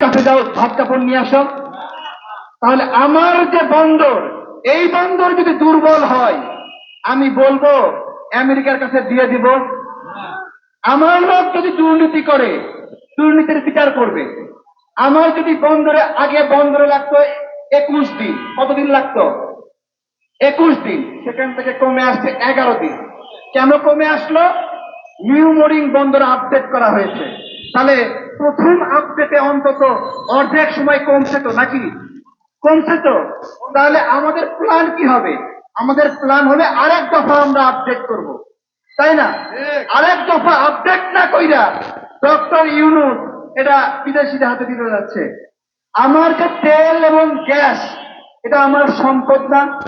কাছে যাও, ভাত কাপড় নিয়ে আসো। তাহলে আমার যে বন্দর, এই বন্দর যদি দুর্বল হয়, আমি বলব, আমেরিকার কাছে দিয়ে দিব। আমার লোক যদি দুর্নীতি করে, দুর্নীতির বিচার করবে। আমার যদি বন্দরে, আগে বন্দরে লাগতো একুশ দিন। কতদিন লাগতো? একুশ দিন। সেখান থেকে কমে আসছে এগারো দিন। কেন কমে আসলো? নিউ মোরিং বন্দর আপডেট করা হয়েছে। তাহলে প্রথম আপডেটে অন্তত অর্ধেক সময় কমছে তো নাকি? কমছে তো? তাহলে আমাদের প্ল্যান কি হবে? আমাদের প্ল্যান হবে আরেক দফা আমরা আপডেট করব। তাই না? আরেক দফা আপডেট না কইরা ডক্টর ইউনুস এটা বিদেশিদের হাতে দিতে যাচ্ছে। আমার যে তেল এবং গ্যাস এটা আমার সম্পদ না।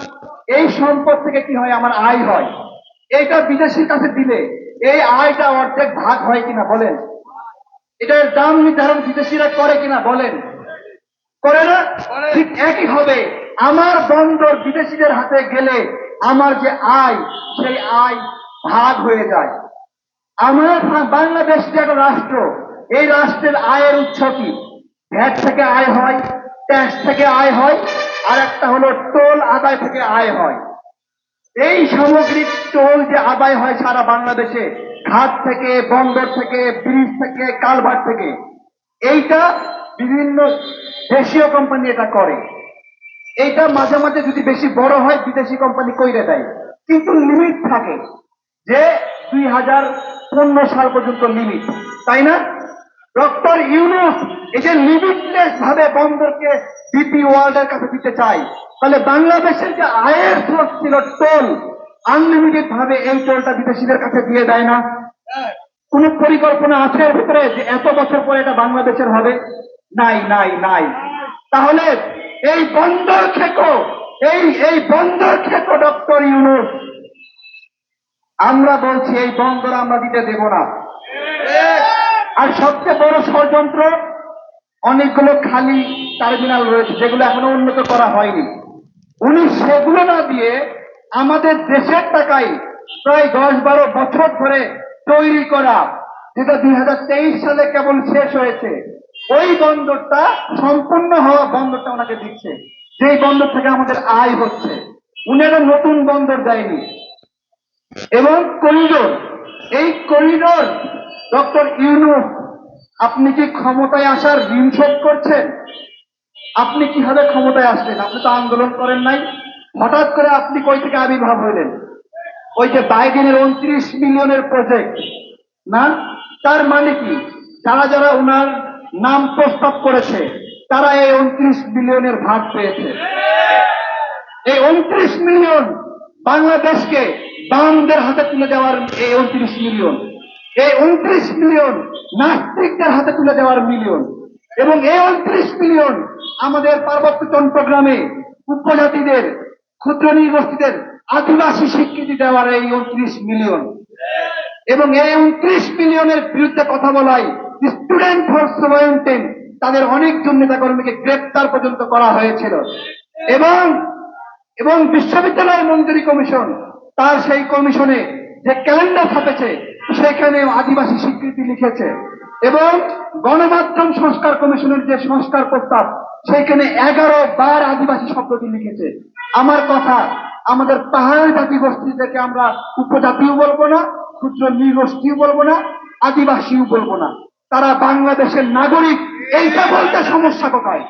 এই সম্পদ থেকে কি হয়? আমার আয় হয়। এইটা বিদেশির কাছে দিলে এই আয়টা অর্ধেক ভাগ হয় কিনা বলেন। এটার দাম নির্ধারণ বিদেশিরা করে কিনা বলেন। করে না? ঠিক একই হবে। আমার বন্দর বিদেশিদের হাতে গেলে আমার যে আয় সেই আয় ভাগ হয়ে যায়। আমার বাংলাদেশ যে একটা রাষ্ট্র এই রাষ্ট্রের আয়ের উৎস কি? ভ্যাট থেকে আয় হয় ট্যাক্স থেকে আয় হয় আর একটা হলো টোল আদায় থেকে আয় হয়। এই সামগ্রিক টোল যে আদায় হয় সারা বাংলাদেশে ঘাট থেকে, বন্দর থেকে, ব্রিজ থেকে, কালভার্ট থেকে। এইটা বিভিন্ন দেশীয় কোম্পানি এটা করে। এইটা মাঝে মাঝে যদি বেশি বড় হয়, বিদেশি কোম্পানি কইরে দেয়। কিন্তু লিমিট থাকে যে দুই হাজার পনেরো সাল পর্যন্ত লিমিট তাই না? ডক্টর ইউনুস এই যে লিমিটলেস ভাবে বন্দরকে ডিপি ওয়ার্ল্ডের কাছে দিতে চাই তাহলে বাংলাদেশের যে আয়ের সোর্স ছিল টোল আনলিমিটেড ভাবে এই টোলটা বিদেশিদের কাছে দিয়ে দেয় না। কোন পরিকল্পনা আছে এর ভিতরে যে এত বছর পরে এটা বাংলাদেশের হবে? নাই নাই নাই। তাহলে এই বন্দর খেকো এই এই বন্দর খেকো ডক্টর ইউনুস। আমরা বলছি এই বন্দর আমরা দিতে দেব না। আর সবচেয়ে বড় ষড়যন্ত্র অনেকগুলো খালি টার্মিনাল রয়েছে যেগুলো এখনও উন্নত করা হয়নি। উনি সেগুলো না দিয়ে আমাদের দেশের টাকায় প্রায় দশ বারো বছর ধরে তৈরি করা, যেটা দুই হাজার তেইশ সালে কেবল শেষ হয়েছে, ওই বন্দরটা সম্পূর্ণ হওয়া বন্দরটা ওনাকে দিচ্ছে। যেই বন্দর থেকে আমাদের আয় হচ্ছে উনি একটা নতুন বন্দর দেয়নি। এবং করিডোর, এই করিডোর, ডক্টর ইউনুস আপনি কি ক্ষমতায় আসার ঋণ করছেন? আপনি কীভাবে ক্ষমতায় আসলেন? আপনি তো আন্দোলন করেন নাই। হঠাৎ করে আপনি কই থেকে আবির্ভাব হইলেন? ওই যে বাইডেনের উনত্রিশ মিলিয়নের প্রজেক্ট না? তার মানে কি? যারা যারা ওনার নাম প্রস্তাব করেছে, তারা এই উনত্রিশ মিলিয়নের ভাগ পেয়েছে। এই উনত্রিশ মিলিয়ন বাংলাদেশকে বামদের হাতে তুলে দেওয়ার এই উনত্রিশ মিলিয়ন, এই উনত্রিশ মিলিয়ন নাস্তিকদের হাতে তুলে দেওয়ার মিলিয়ন, এবং এই উনত্রিশ মিলিয়ন আমাদের পার্বত্য চট্টগ্রামে উপজাতিদের ক্ষুদ্র নৃগোষ্ঠীদের আদিবাসী স্বীকৃতি দেওয়ার এই উনত্রিশ মিলিয়ন। এবং এই উনত্রিশ মিলিয়নের বিরুদ্ধে কথা বলাই স্টুডেন্ট ফর সেভেন্টিন তাদের অনেকজন নেতাকর্মীকে গ্রেপ্তার পর্যন্ত করা হয়েছিল। এবং এবং বিশ্ববিদ্যালয় মঞ্জুরি কমিশন তার সেই কমিশনে যে ক্যালেন্ডার ছাপেছে, সেখানে আদিবাসী স্বীকৃতি লিখেছে। এবং গণমাধ্যম সংস্কার কমিশনের যে সংস্কার প্রস্তাব, সেখানে এগারো বার আদিবাসী শব্দটি লিখেছে। আমার কথা, আমাদের পাহাড়ি জাতি গোষ্ঠীদেরকে আমরা উপজাতিও বলব না, ক্ষুদ্র নৃগোষ্ঠীও বলব না, আদিবাসীও বলব না। তারা বাংলাদেশের নাগরিক, এইটা বলতে সমস্যা কোথায়?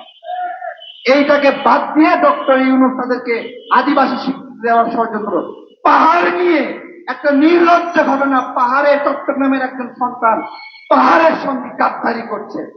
এইটাকে বাদ দিয়ে ডক্টর ইউনুস তাদেরকে আদিবাসী স্বীকৃতি দেওয়ার ষড়যন্ত্র। পাহাড় নিয়ে একটা নির্লজ্জ ঘটনা, পাহাড়ে চট্টগ্রামের একজন সন্তান পাহাড়ের সঙ্গে গাদ্দারি করছে।